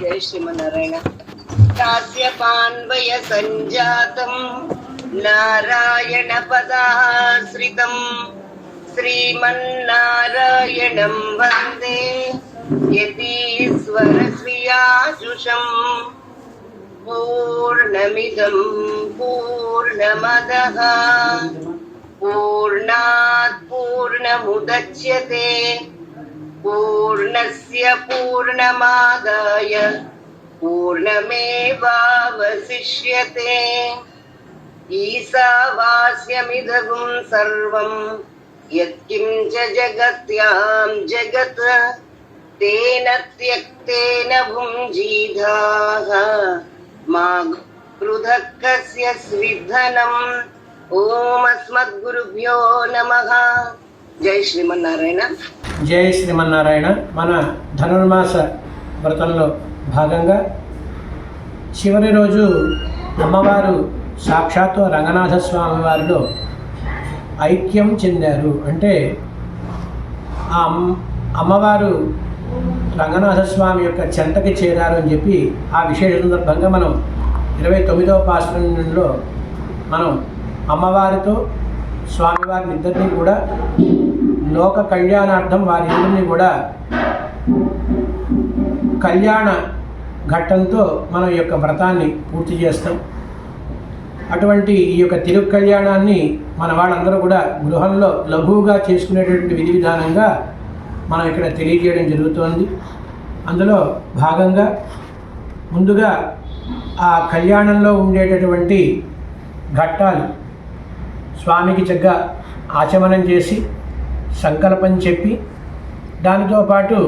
जय श्रीमन्नारायण कास्यपान्वयसञ्जातम् नारायणपदाश्रितम् श्रीमन्नारायणं वन्दे यतीश्वरश्रियाशुषम् पूर्णमिदं पूर्णमदः पूर्णात् पूर्णमुदच्यते पूर्णस्य पूर्णमादाय पूर्णमेवावशिष्यते। ईसावास्यमिदगुं सर्वम् यत्किञ्च जगत्यां जगत्, तेन त्यक्तेन भुञ्जीधाः। मा पृथक् कस्य स्विधनम् ॐ अस्मद्गुरुभ्यो नमः। जय श्रीमन्नारायण। జై శ్రీమన్నారాయణ. మన ధనుర్మాస వ్రతంలో భాగంగా చివరి రోజు అమ్మవారు సాక్షాత్తు రంగనాథ స్వామి వారిలో ఐక్యం చెందారు. అంటే ఆ అమ్- అమ్మవారు రంగనాథ స్వామి యొక్క చెంతకి చేరారు అని చెప్పి ఆ విశేష సందర్భంగా మనం ఇరవై తొమ్మిదవ పాశ్రంలో మనం అమ్మవారితో స్వామివారిని ఇద్దరిని కూడా లోక కళ్యాణార్థం వారి ఇద్దరిని కూడా కళ్యాణ ఘట్టంతో మనం ఈ యొక్క వ్రతాన్ని పూర్తి చేస్తాం. అటువంటి ఈ యొక్క తిరు కళ్యాణాన్ని మన వాళ్ళందరూ కూడా గృహంలో లఘువుగా చేసుకునేటువంటి విధి విధానంగా మనం ఇక్కడ తెలియజేయడం జరుగుతోంది. అందులో భాగంగా ముందుగా ఆ కళ్యాణంలో ఉండేటటువంటి ఘట్టాలు స్వామికి చక్కగా ఆచమనం చేసి సంకల్పం చెప్పి దానితో పాటు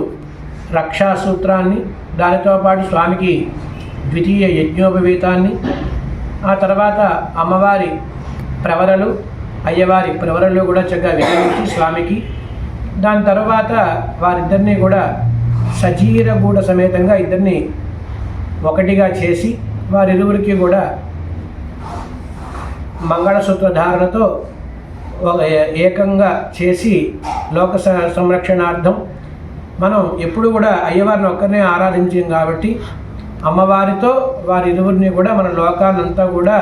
రక్షా సూత్రాన్ని దానితో పాటు స్వామికి ద్వితీయ యజ్ఞోపవీతాన్ని ఆ తర్వాత అమ్మవారి ప్రవరలు అయ్యవారి ప్రవరలు కూడా చక్కగా వినియోగించి స్వామికి దాని తర్వాత వారిద్దరిని కూడా సజీరగూడ సమేతంగా ఇద్దరిని ఒకటిగా చేసి వారిరువురికి కూడా మంగళసూత్ర ధారణతో ఏకంగా చేసి లోక సంరక్షణార్థం మనం ఎప్పుడు కూడా అయ్యవారిని ఒక్కరినే ఆరాధించాం కాబట్టి అమ్మవారితో వారి ఇరువురిని కూడా మన లోకాలంతా కూడా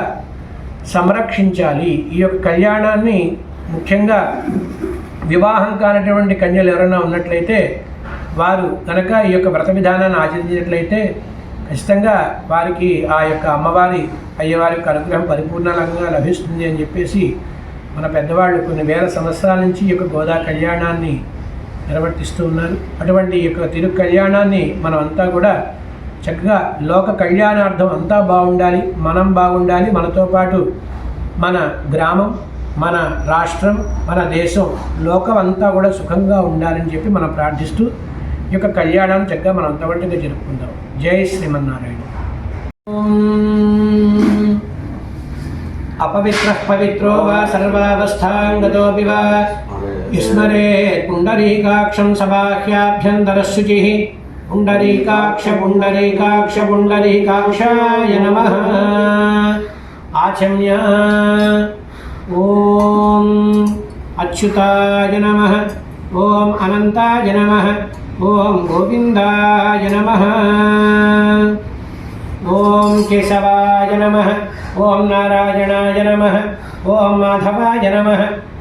సంరక్షించాలి. ఈ యొక్క కళ్యాణాన్ని ముఖ్యంగా వివాహం కానటువంటి కన్యలు ఎవరైనా ఉన్నట్లయితే వారు కనుక ఈ యొక్క వ్రత విధానాన్ని ఆచరించినట్లయితే ఖచ్చితంగా వారికి ఆ యొక్క అమ్మవారి అయ్యవారి యొక్క అనుగ్రహం పరిపూర్ణంగా లభిస్తుంది అని చెప్పేసి మన పెద్దవాళ్ళు కొన్ని వేల సంవత్సరాల నుంచి ఈ యొక్క గోదా కళ్యాణాన్ని నిర్వర్తిస్తూ ఉన్నారు. అటువంటి ఈ యొక్క తిరు కళ్యాణాన్ని మనం అంతా కూడా చక్కగా లోక కళ్యాణార్థం అంతా బాగుండాలి మనం బాగుండాలి మనతో పాటు మన గ్రామం మన రాష్ట్రం మన దేశం లోకం అంతా కూడా సుఖంగా ఉండాలని చెప్పి మనం ప్రార్థిస్తూ ఈ యొక్క కళ్యాణాన్ని చక్కగా మనం అంతవంటిగా జరుపుకుందాం. జై శ్రీమన్నారాయణ. अपवित्रः पवित्रो वा सर्वावस्थाङ्गतोऽपि वा। विस्मरेत् पुण्डरीकाक्षं सबाह्याभ्यन्तरशुचिः। पुण्डरीकाक्ष पुण्डरीकाक्ष पुण्डरीकाक्षाय नमः। आचम्य। ॐ अच्युताय नमः। ॐ अनन्ताय नमः। ॐ गोविन्दाय नमः। నమ ఓం కేశవాయ నమ ఓం నారాయణాయ నమ ఓం మాధవాయ నమ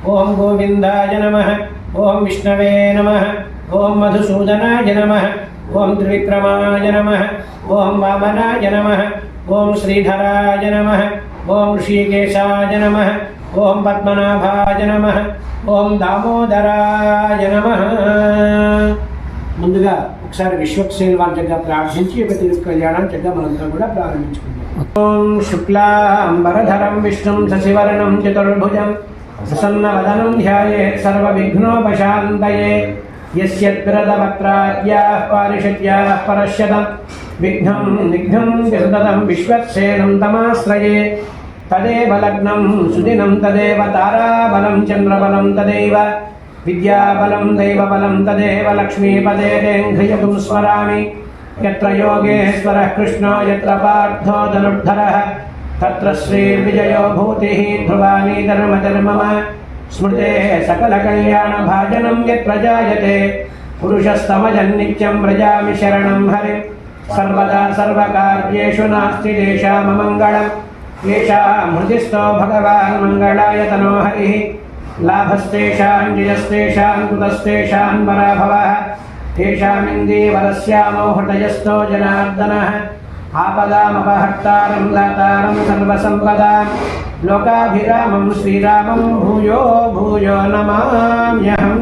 ఓం గోవిందాయ నమ ఓం విష్ణవే నమ ఓం మధుసూదనాయ నమ ఓం త్రివిక్రమాయ నమ ఓం వామనాయ నమ ఓం శ్రీధరాయ నమ ఓం ఋషికేశాయ నమ ఓం పద్మనాభాయ నమ ఓం దామోదరాయ నమ ముందుగా ఒకసారి విశ్వక్సేన్ వారి దగ్గర ప్రార్థించి ఒక కళ్యాణాన్ని కళ్యాణం చక్కగా మనంతా కూడా ప్రారంభించుకుందాం. ఓం శుక్లాంబరధరం విష్ణుం శశివర్ణం చతుర్భుజం ప్రసన్నవదనం ధ్యాయేత్ సర్వవిఘ్నోపశాంతయే. యస్యద్రదవక్త్రాద్యాः పారిషద్యాः పరశ్యతం విఘ్నం నిఘ్నం విసదతం విశ్వక్సేనం తమాశ్రయే. తదేవ లగ్నం సుదినం తదేవ తారాబలం చంద్రబలం తదేవ विद्याबलं दैवबलं तदेव लक्ष्मीपदे देङ्घ्रियतुं स्मरामि। यत्र योगेश्वरः कृष्णो, यत्र पार्थो धनुर्धरः, तत्र श्रीर्विजयो भूतिः ध्रुवाणी धर्मधर्मम स्मृतेः सकलकल्याणभाजनं यत्र जायते पुरुषस्तमजन्नित्यं व्रजामि शरणं हरि। सर्वदा सर्वकार्येषु नास्ति तेषाममङ्गलम्। येषां हृदिस्थो भगवान् मङ्गलाय तनो हरिः। लाभस्तेषां जयस्तेषां कुतस्तेषां पराभवः तेषामिन्दीवरस्यामो हृदयस्थो जनार्दनः आपदामपहर्तारं दातारं सर्वसम्पदां लोकाभिरामं श्रीरामं भूयो भूयो నమామ్యహం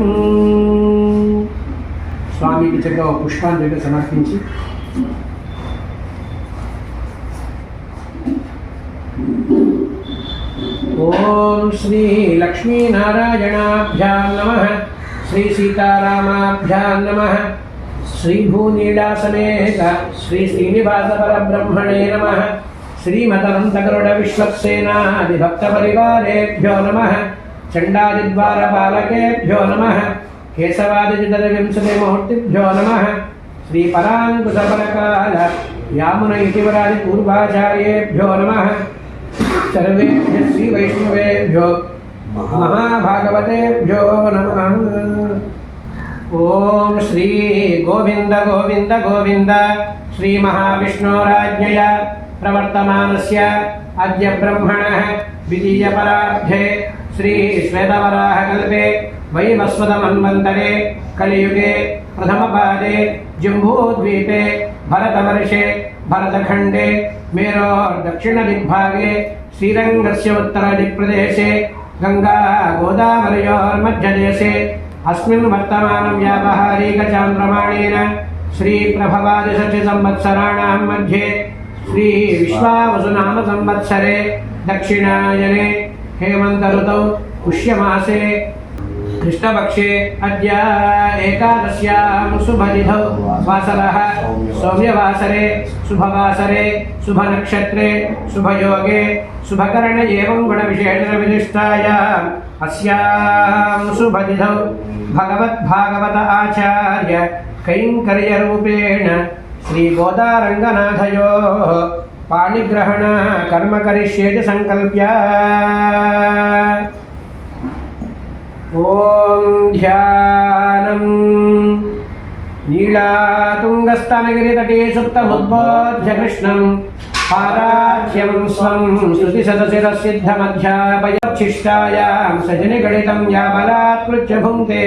స్వామికి చక్కగా ఒక పుష్పాంజలి సమర్పించి ओम श्री ॐ श्रीलक्ष्मीनारायणाभ्यां नमः श्रीसीतारामाभ्यां नमः। श्रीभूनीडासमेत श्रीश्रीनिवासपरब्रह्मणे नमः श्रीमतनन्तगरुडविश्वक्सेनादिभक्तपरिवारेभ्यो नमः। चण्डादिद्वारपालकेभ्यो नमः। केशवादिचितरविंशतिमूर्तिभ्यो नमः। श्रीपराङ्कुशपरकाल यामुन इतिवरादिपूर्वाचार्येभ्यो नमः। सर्वे श्रीवैष्णवेभ्यो महाभागवतेभ्यो नमः। ओम श्री गोविंद गोविंद गोविंद श्री महाविष्णु श्रीमहाविष्णोराज्ञया प्रवर्तमानस्य अद्य ब्रह्मणः द्वितीयपराध्ये श्रीश्वेतवराहकल्पे वैवस्वतमन्वन्तरे कलियुगे प्रथमपादे जम्बूद्वीपे भरतवर्षे भरतखंडे मेरो दक्षिण दिग्भागे श्रीरंगस्य भरतखण्डे मेरोर्दक्षिणदिग्भागे श्रीरङ्गस्य उत्तरदिक्प्रदेशे गङ्गागोदावरयोर्मध्यदेशे अस्मिन् वर्तमानं व्यावहारिकचान्द्रमाणेन श्रीप्रभवादिशतिसंवत्सराणां मध्ये श्रीविश्वावसुनामसंवत्सरे दक्षिणायने ऋतौ पुष्यमासे कृष्णपक्षे अद्य एकादश्यां शुभनिधौ। वासरः सौम्यवासरे, शुभवासरे, शुभनक्षत्रे, शुभयोगे, शुभकर्ण एवं गुणविशेषविशिष्टायाम् अस्यां शुभनिधौ। भगवद्भागवत आचार्य कैङ्कर्यरूपेण श्रीगोदारङ्गनाथयोः पाणिग्रहण कर्म करिष्येति सङ्कल्प्य ॐ ध्यानम् नीलातुङ्गस्तनगिरितटे सुप्तमुद्बोध्य कृष्णम् पाराख्यं स्वं श्रुतिशतशिरसिद्धमध्यापयोच्छिष्टायां सजनिगणितं या बलात्कृत्य भुङ्क्ते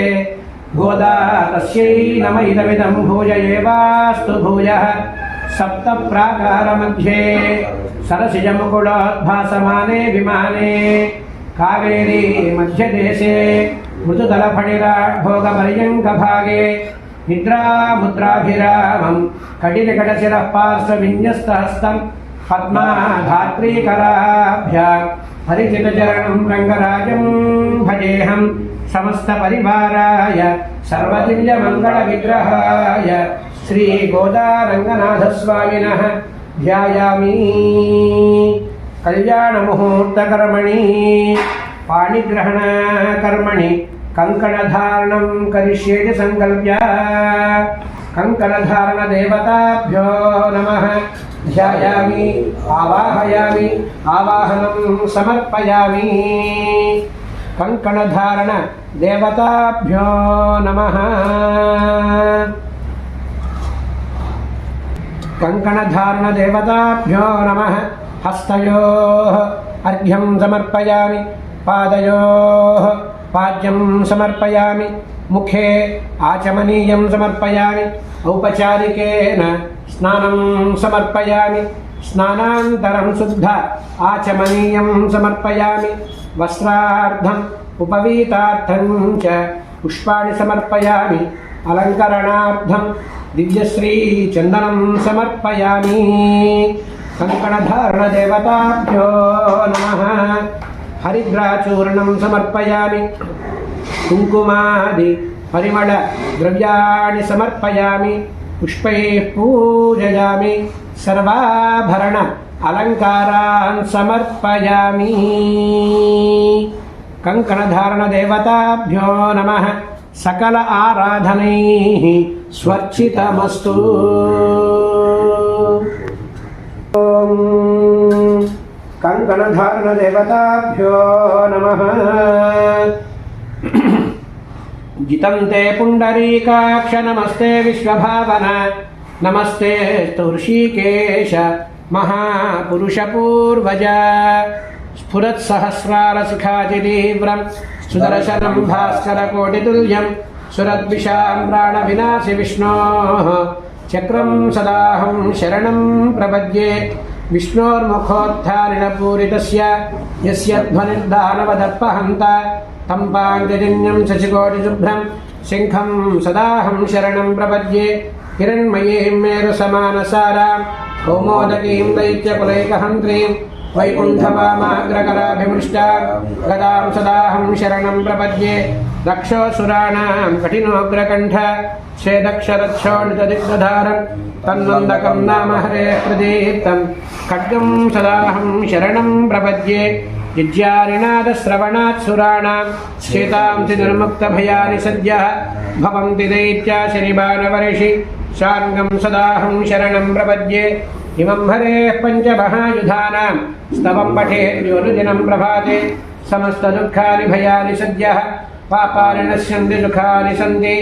गोदा तस्यै नम इदमिदं भूय एवास्तु भूयः सप्तप्राकारमध्ये सरसिजमुकुलोद्भासमाने विमाने कावेरी मध्यदेशे मृदुतलफणिराट्भोगपर्यङ्कभागे निद्रामुद्राभिरामं कटिनिकटशिरः पार्श्वविन्यस्तहस्तं पद्माधात्रीकराभ्यां हरिचितचरणं रङ्गराजं भजेऽहं समस्तपरिवाराय सर्वदिव्यमङ्गलविग्रहाय श्रीगोदारङ्गनाथस्वामिनः ध्यायामि कल्याणमुहूर्तकर्मणि पाणिग्रहणकर्मणि कङ्कणधारणं करिष्येति सङ्कल्प्य कङ्कणधारणदेवताभ्यो नमः। ध्यायामि, आवाहयामि, आवाहनं समर्पयामि। कङ्कणधारणदेवताभ्यो नमः। कङ्कणधारणदेवताभ्यो नमः। హస్తయో అర్ఘ్యం సమర్పయామి పాదయో పాద్యం సమర్పయామి ముఖే ఆచమనీయం సమర్పయామి ఔపచారికేన స్నానం సమర్పయామి స్నానాంతరం శుద్ధ ఆచమనీయం సమర్పయామి వస్త్రార్థం ఉపవీతార్థం చ పుష్పాన్ని సమర్పయామి అలంకరణార్థం దివ్యశ్రీ చందనం సమర్పయామి कङ्कणधारणदेवताभ्यो नमः हरिद्राचूर्णं समर्पयामि कुङ्कुमादि परिमलद्रव्याणि समर्पयामि पुष्पैः पूजयामि सर्वाभरण अलङ्कारान् समर्पयामि कङ्कणधारणदेवताभ्यो नमः सकल आराधनैः स्वर्चितमस्तु ॐ कङ्कणधारणदेवताभ्यो नमः। जितं ते पुण्डरीकाक्ष नमस्ते विश्वभावन। नमस्ते स्तुर्षीकेश महापुरुषपूर्वज। स्फुरत्सहस्रारशिखाजिलीव्रं सुदर्शनं भास्करकोटितुल्यं सुरद्विषां प्राणविनाशि विष्णोः చక్రం సదాహం శరణం ప్రపద్యే. విష్ణోర్ముఖోత్థారిణపూరితస్య యస్య ధ్వనిర్దానవదర్పహంత తం పాంగజన్యం శశికోటిశుభ్రం. శంఖం సదాహం శరణం ప్రపద్యే. హిరణ్మయీం మేరుసమానసారాం. కౌమోదకీం దైత్యకులైకహంత్రీం. वैकुण्ठवामाग्रकराभिमृष्ट सदाहं शरणं प्रपद्ये। दक्षोऽसुराणां कठिनोऽग्रकण्ठ श्वेदक्षरक्षोणितदिग्धारं नाम हरे प्रदीप्तं खड्गं सदाहं शरणं प्रपद्ये। जिज्यारिणादश्रवणात् सुराणां निर्मुक्तभयानि सद्यः। भवन्ति दैत्या शनिबाणवर्षि शार्ङ्गं सदाहं शरणं प्रपद्ये। इमं महायुधा स्तव पठे पठेर्योनुदिनं प्रभाते। समस्त दुखा भयानि सद्यः। पापा नश्यन्ति सुखा सन्ति।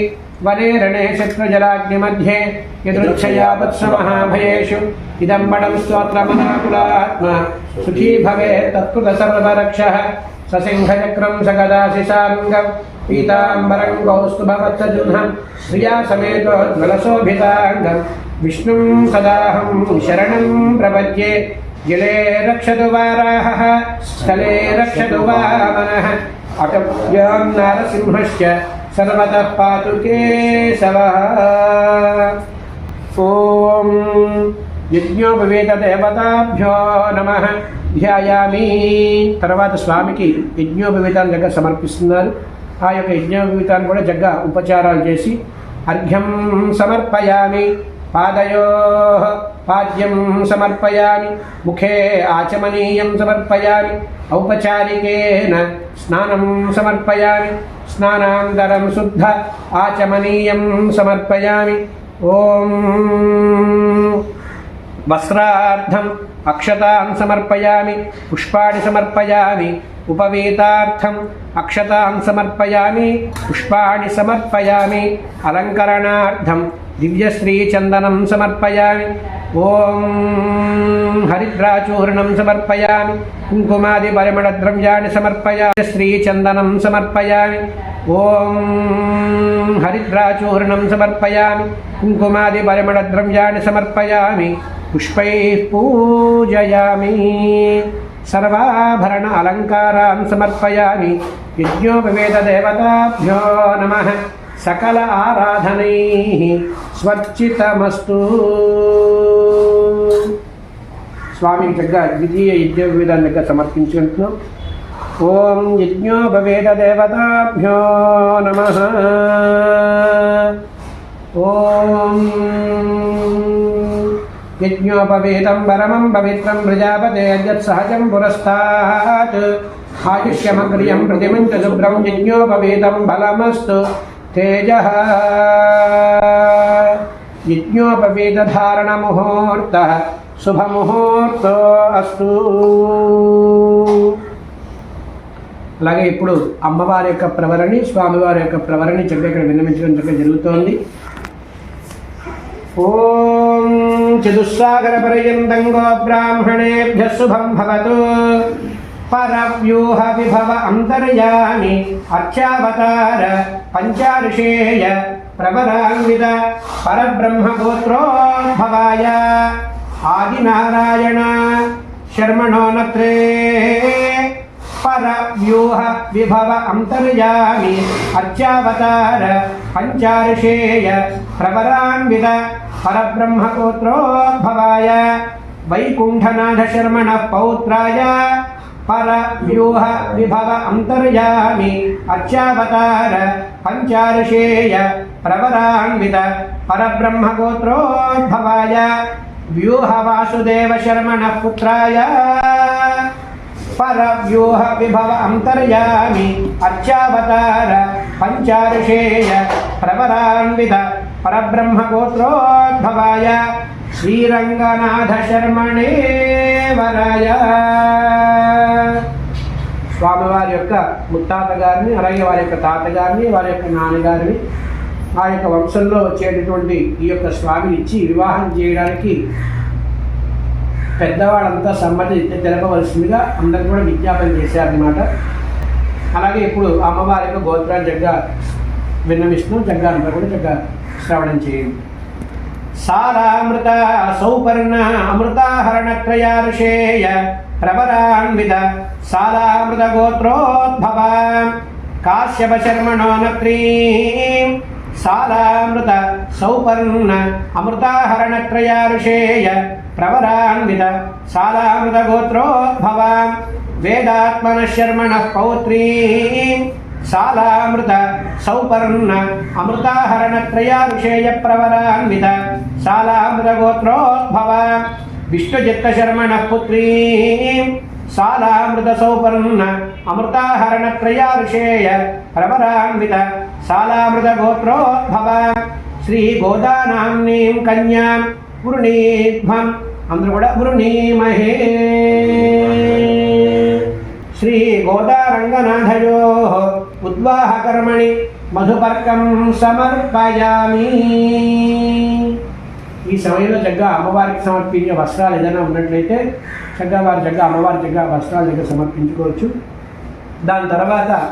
वने रणे शत्रुजलाग्निमध्ये। यदृच्छयावत्समहाभयेषु इदं बडं स्तोत्रमनाकुलात्मा सुखी भवेत् तत्कृतसर्वरक्षः। ससिंहचक्रं सगदाशिशाङ्गं पीताम्बरं कौस्तुभवत्सजुह्नं श्रियासमेतोज्ज्वलशोभिताङ्गं विष्णुं सदाहं शरणं प्रपद्ये जले रक्षतु वाराहः, स्थले रक्षतु वामनः। अटव्यां नारसिंहश्च सर्वतः पातु केशवः। ॐ సర్వతః దేవతాభ్యో నమ. ధ్యాయామి. తర్వాత స్వామికి యజ్ఞోపవేతాన్ని జగ్గ సమర్పిస్తున్నారు. ఆ యొక్క యజ్ఞోపవేతాన్ని కూడా జగ్గ ఉపచారాలు చేసి అర్ఘ్యం సమర్పయామి. పాదయో పాద్యం సమర్పయామి. ముఖే ఆచమనీయం సమర్పయామి. ఔపచారికేన స్నానం సమర్పయామి. స్నానాంతరం శుద్ధ ఆచమనీయం సమర్పయామి. ఓం వస్త్రార్థం అక్షతాన్ సమర్పయామి పుష్పాణి సమర్పయామి ఉపవేతార్థం అక్షతాన్ సమర్పయామి పుష్పాణి సమర్పయామి అలంకరణార్థం దివ్యశ్రీచందనం సమర్పయామి ఓం హరిద్రాచూర్ణం సమర్పయామి కుంకుమాది పరిమళ ద్రవ్యాన్ని సమర్పయామి శ్రీచందనం సమర్పయామి ఓం హరిద్రాచూర్ణం సమర్పయామి కుంకుమాది పరిమళ ద్రవ్యాన్ని సమర్పయామి పుష్పైः పూజయామి సర్వాభరణ అలంకారాన్ సమర్పయామి. యజ్ఞోపవేదదేవతాభ్యో నమ. సకల ఆరాధనై. స్వర్చితమస్తు. స్వామికి దగ్గర ద్వితీయ యజ్ఞోపవేదాన్ని విధానం సమర్పించుకుంటున్నాం ఓం యజ్ఞోపవేద దేవతాభ్యో నమ. ఓం యజ్ఞోపవీతం పరమం పవిత్రం ప్రజాపతే అజత్సహజం పురస్తాత్ ఆయుష్యమగ్రియం ప్రతిమం చ శుభ్రం యజ్ఞోపవీతం బలమస్తు తేజ యజ్ఞోపవేతధారణముహూర్త శుభముహూర్తో అస్తు అలాగే ఇప్పుడు అమ్మవారి యొక్క ప్రవరణి స్వామివారి యొక్క ప్రవరణి చెప్పి ఇక్కడ విన్నమించడం చెప్పి జరుగుతోంది. ఓ चतुस्सागरपर्यन्तं गोब्राह्मणेभ्यः शुभं भवतु। परव्यूह विभव अन्तर्यामि अर्चावतार पञ्चाऋषेय प्रवरान्वित परब्रह्मगोत्रोद्भवाय आदिनारायण, शर्मणो नत्रे। परव्यूह विभव अन्तर्यामि अर्चावतार पञ्चाऋषेय प्रवरान्वित పంచారుషేయ ప్రవరాన్విత పరబ్రహ్మగోత్రోద్భవాయ వైకుంఠనాథ శర్మణ పౌత్రాయ పరవ్యూహ విభవ అంతర్యామి అర్చావతార పంచారుషేయ ప్రవరాన్విత పరబ్రహ్మగోత్రోద్భవాయ వ్యూహ వాసుదేవ శర్మణ పుత్రాయ పరవ్యూహ పరబ్రహ్మ గోత్రోద్భవాయ పరబ్రహ్మగోత్రోద్భవాయ శ్రీరంగనాథ శర్మణే వరాయ స్వామివారి యొక్క ముత్తాత గారిని అలాగే వారి యొక్క తాతగారిని వారి యొక్క నాన్నగారిని ఆ యొక్క వంశంలో వచ్చేటటువంటి ఈ యొక్క స్వామిని ఇచ్చి వివాహం చేయడానికి పెద్దవాళ్ళంతా సమ్మతి తెలపవలసిందిగా అందరూ కూడా విజ్ఞాపన చేశారనమాట అలాగే ఇప్పుడు అమ్మవారి యొక్క గోత్ర జగ్గ విన్న విష్ణు అంతా కూడా జగ్గ శ్రవణం చేయండి. సారామృత సౌపర్ణ అమృతాహరణత్రయారుషేయ ప్రవరాన్విత సారామృత గోత్రోద్భవ కాశ్యప శర్మణో నత్రీ సారామృత సౌపర్ణ అమృతాహరణత్రయారుషేయ ప్రవరాన్విత సారామృత గోత్రోద్భవ వేదాత్మన శర్మణ పౌత్రీ సాలామృత సౌపర్ణ అమృతాహరణత్రయాభిషేయ ప్రవరాన్విత సాలామృత గోత్రోద్భవ విష్ణుజిత్త శర్మణ పుత్రీ సాలామృత సౌపర్ణ అమృతాహరణత్రయాభిషేయ ప్రవరాన్విత సాలామృత గోత్రోద్భవ శ్రీ గోదానాంనీం కన్యాం వృణీధ్వం అందరూ కూడా వృణీమహే శ్రీ గోదారంగనాథయో ఉద్వాహకర్మణి మధుపర్కం సమర్పయామి. ఈ సమయంలో చక్కగా అమ్మవారికి సమర్పించే వస్త్రాలు ఏదైనా ఉన్నట్లయితే చక్కగా వారి చక్కగా అమ్మవారి చక్కగా వస్త్రాలు దగ్గర సమర్పించుకోవచ్చు. దాని తర్వాత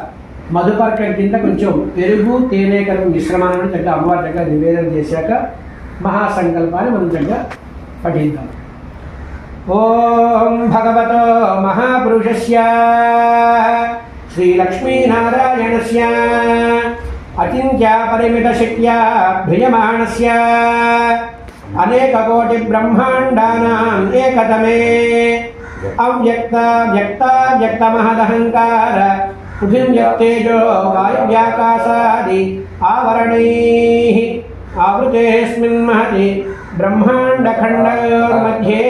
మధుపర్కం కింద కొంచెం పెరుగు తేనె కలిపి మిశ్రమాన్ని చక్కగా అమ్మవారి దగ్గర నివేదన చేశాక మహాసంకల్పాన్ని మనం చక్కగా పఠిద్దాం. ఓం భగవతో మహాపురుషస్య. श्रीलक्ष्मीनारायणस्य अचिन्त्यापरिमितशक्त्याभ्रियमाणस्य अनेककोटिब्रह्माण्डानाम् एकतमे अव्यक्ताव्यक्ताव्यक्तमहदहङ्कार पृथिव्यक्तेजो वायुव्याकाशादि आवरणैः आवृतेऽस्मिन् महति ब्रह्माण्डखण्डयोर्मध्ये।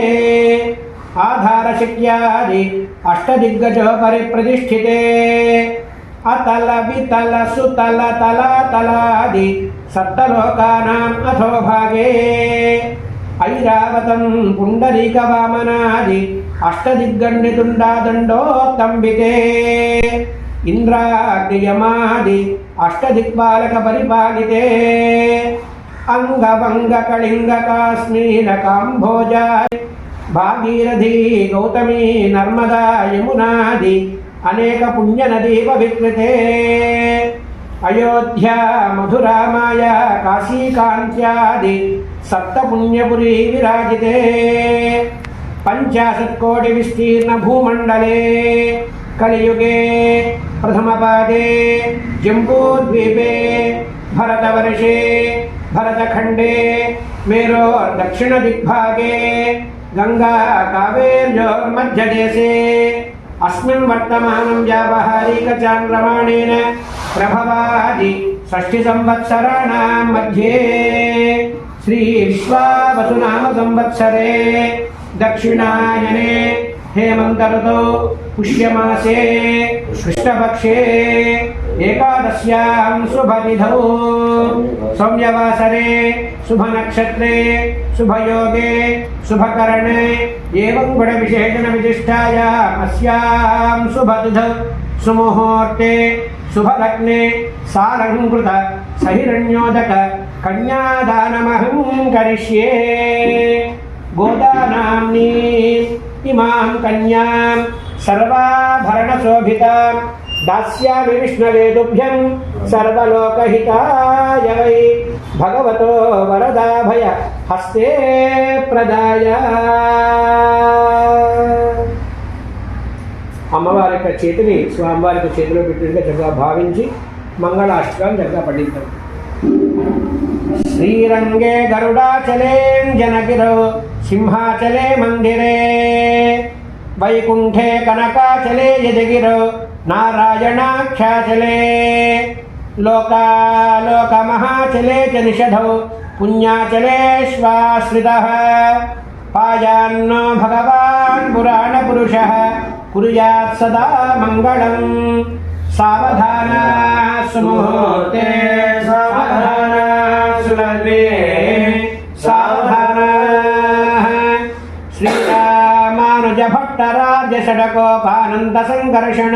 आधारशक्यादि अष्टदिग्गजोपरि प्रतिष्ठिते अतल वितल सुतल तलातलादि सप्तलोकानाम् अथो भागे ऐरावतं पुण्डरीकवामनादि अष्टदिग्गण्डितुण्डादण्डोत्तम्बिते इन्द्राग्नियमादि अष्टदिक्पालकपरिपालिते अङ्गभङ्गकलिङ्गकाश्मीरकाम्भोजाय భాగీరథీ గౌతమీ నర్మదా యమునాది అనేక పుణ్య పుణ్యనదీ పవిత్రతే అయోధ్య మధురామాయ కాశీకాంత్యాది సప్తపుణ్యపురీ విరాజితే. పంచాశత్కోటి విస్తీర్ణ భూమండలే. కలియుగే ప్రథమపాదే జంబూద్వీపే భరతవర్షే భరతఖండే మేరో దక్షిణ దిగ్భాగే. गङ्गा कावेर्योर्मध्यदेशे अस्मिन् वर्तमानं व्यावहारिकचान्द्रमाणेन प्रभवादि षष्ठिसंवत्सराणां मध्ये। श्रीविश्वावसुनामसंवत्सरे दक्षिणायने हेमन्त ऋतौ पुष्यमासे कृष्णपक्षे एकादश्यां शुभनिधौ सौम्यवासरे शुभनक्षत्रे, शुभयोगे, शुभकरणे, एवं गुणविशेषणविशिष्टायाम् अस्यां शुभतिथौ। सुमुहूर्ते, शुभलग्ने, सालङ्कृत, सहिरण्योदक, कन्यादानमहं करिष्ये। गोदानाम्नी इमां कन्यां सर्वाभरणशोभितां दास्यामि विष्णवे तुभ्यं सर्वलोकहिताय वै भगवतो वरदाभय हस्ते प्रदाय అమ్మవారి యొక్క చేతిని స్వామివారి యొక్క చేతిలో పెట్టినట్టుగా జగ్గా భావించి మంగళాష్టకాలు జగ్గా పఠిద్దాం శ్రీరంగే గరుడాచలేంజనగిరో సింహాచలే మందిరే వైకుంఠే కనకాచలే యదగిరో नारायणाख्याचले लोकालोकमहाचले च निषधौ पुण्याचलेष्वाश्रितः पायान्नो भगवान् पुराणपुरुषः कुर्यात् सदा मङ्गलम्। सावधानः सुमूर्तेः अष्टराज्यषडकोपानन्दसङ्कर्षण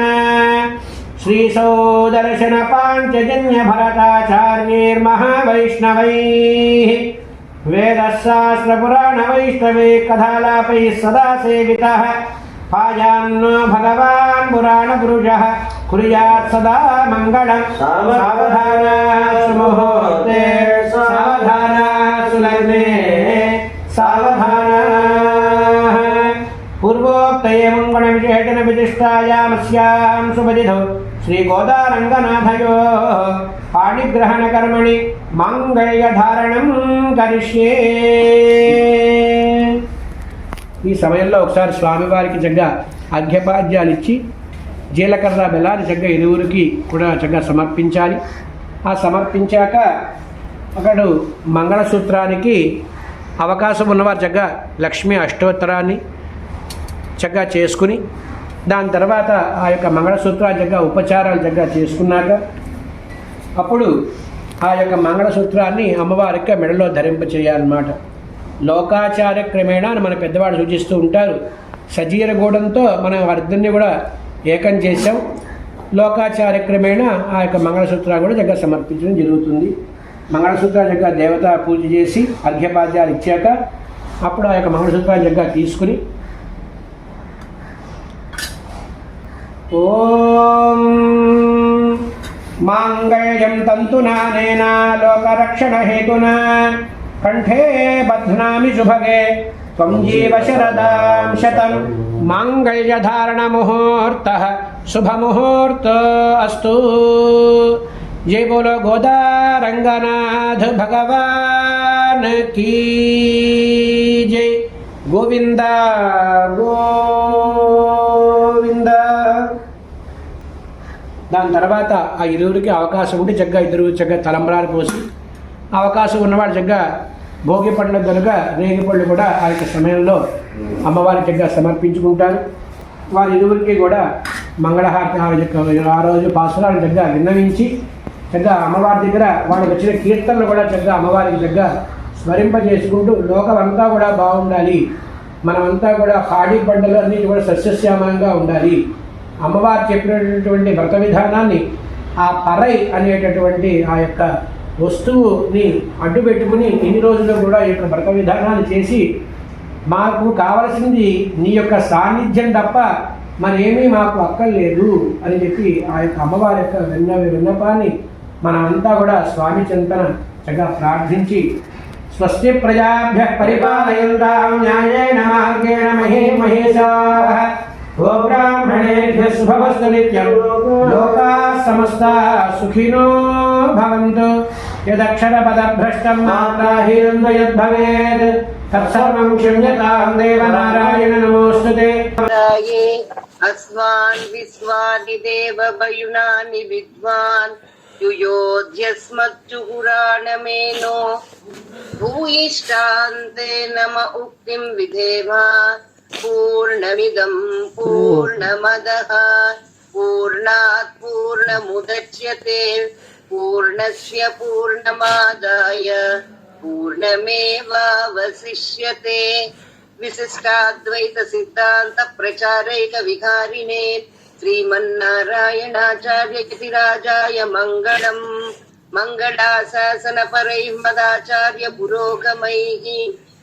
श्रीसौदर्शनपाञ्चजन्यभरताचार्यैर्महावैष्णवैः वेदशास्त्रपुराणवैष्णवैः कथालापैः सदा सेवितः पायान्नो भगवान् पुराणपुरुषः कुर्यात् सदा मङ्गलं सावधाना सुमुहूर्ते सावधाना सुलग्ने मङ्गलविशेषण विशिष्टायामस्यां सुपदिधौ श्रीगोदारङ्गनाथयोः पाणिग्रहणकर्मणि माङ्गल्यधारणं करिष्ये ఈ సమయంలో ఒకసారి స్వామివారికి చక్కగా అర్ఘ్యపాద్యాలు ఇచ్చి జీలకర్ర బెల్లాన్ని చక్కగా ఇరువురికి కూడా చక్కగా సమర్పించాలి ఆ సమర్పించాక అక్కడు మంగళసూత్రానికి అవకాశం ఉన్నవారు చక్కగా లక్ష్మీ అష్టోత్తరాన్ని చక్కగా చేసుకుని దాని తర్వాత ఆ యొక్క మంగళసూత్రాలు చక్కగా ఉపచారాలు జగ్గ చేసుకున్నాక అప్పుడు ఆ యొక్క మంగళసూత్రాన్ని అమ్మవారికి మెడలో ధరింప చేయాలన్నమాట లోకాచార క్రమేణ అని మన పెద్దవాళ్ళు సూచిస్తూ ఉంటారు. సజీరగూడంతో మనం అర్థాన్ని కూడా ఏకం చేసాం లోకాచార క్రమేణ ఆ యొక్క మంగళసూత్రాలు కూడా చక్కగా సమర్పించడం జరుగుతుంది. మంగళసూత్రాలు జగ్గ దేవత పూజ చేసి అర్ఘ్యపాద్యాలు ఇచ్చాక అప్పుడు ఆ యొక్క మంగళసూత్రాలు జగ్గ తీసుకుని मंगल्यम तंतुना नेना लोकरक्षण हेतु कंठे बध्नामि शुभगे, त्वं जीवशरदां शतं शुभ मुहूर्त अस्तु। ये बोलो गोदा रंगनाथ भगवान की जय। गोविंदा गो దాని తర్వాత ఆ ఇరువురికి అవకాశం ఉంటే చక్కగా ఇద్దరు చక్కగా తలంబరాలు పోసి అవకాశం ఉన్నవాడు చక్కగా భోగి పండుగ కనుక రేగి పళ్ళు కూడా ఆ యొక్క సమయంలో అమ్మవారి చక్కగా సమర్పించుకుంటారు. వారి ఇరువురికి కూడా మంగళహారతి ఆ యొక్క ఆ రోజు పాసురాలు చక్కగా విన్నవించి చక్కగా అమ్మవారి దగ్గర వాళ్ళకి వచ్చిన కీర్తనలు కూడా చక్కగా అమ్మవారికి చక్కగా స్మరింపజేసుకుంటూ లోకమంతా కూడా బాగుండాలి. మనమంతా కూడా పాడి పంటలు అన్నిటి కూడా సస్యశ్యామలంగా ఉండాలి. అమ్మవారు చెప్పినటువంటి వ్రత విధానాన్ని ఆ పరై అనేటటువంటి ఆ యొక్క వస్తువుని అడ్డు పెట్టుకుని ఇన్ని రోజులు కూడా ఈ యొక్క వ్రత విధానాన్ని చేసి మాకు కావలసింది నీ యొక్క సాన్నిధ్యం తప్ప మరేమీ మాకు అక్కర్లేదు అని చెప్పి ఆ యొక్క అమ్మవారి యొక్క విన్న విన్నపాన్ని మనమంతా కూడా స్వామి చింతన చక్కగా ప్రార్థించి స్వస్తి ప్రజాభ్య పరిపాలయంతాం న్యాయేణ మార్గేణ మహే మహేశాః ब्राह्मणेभ्यः शुभवस्तु नित्यं लोकाः समस्ताः सुखिनो भवन्तु। यदक्षरपदभ्रष्टं मात्राहीनं यद्भवेत् तत्सर्वं क्षम्यतां देवनारायण नमोऽस्तु ते। अस्मान् विस्वादिदेवभयुनानि विद्वान्। युयोध्यस्मच्चुगुराणमेनो भूयिष्ठान्ते नम उक्तिं विधेमा। पूर्णमिदं पूर्णमदः पूर्णात् पूर्णमुदच्यते पूर्णस्य पूर्णमादाय पूर्णमेवावशिष्यते विशिष्टाद्वैत सिद्धान्त प्रचारैक विहारिणे श्रीमन्नारायणाचार्य कृतिराजाय मङ्गलम् मङ्गलाशासन परैः मदाचार्य पुरोगमैः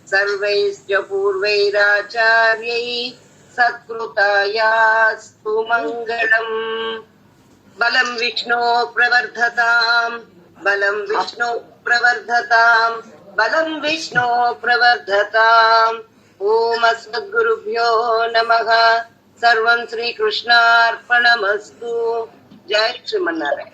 सर्वैश्च पूर्वैराचार्यैः सत्कृतायास्तु मङ्गलम्। बलं विष्णो प्रवर्धताम्, बलं विष्णो प्रवर्धताम्, बलं विष्णो प्रवर्धताम्। ॐ अस्मद्गुरुभ्यो नमः। सर्वं श्रीकृष्णार्पणमस्तु। जय श्रीमन्नारायण।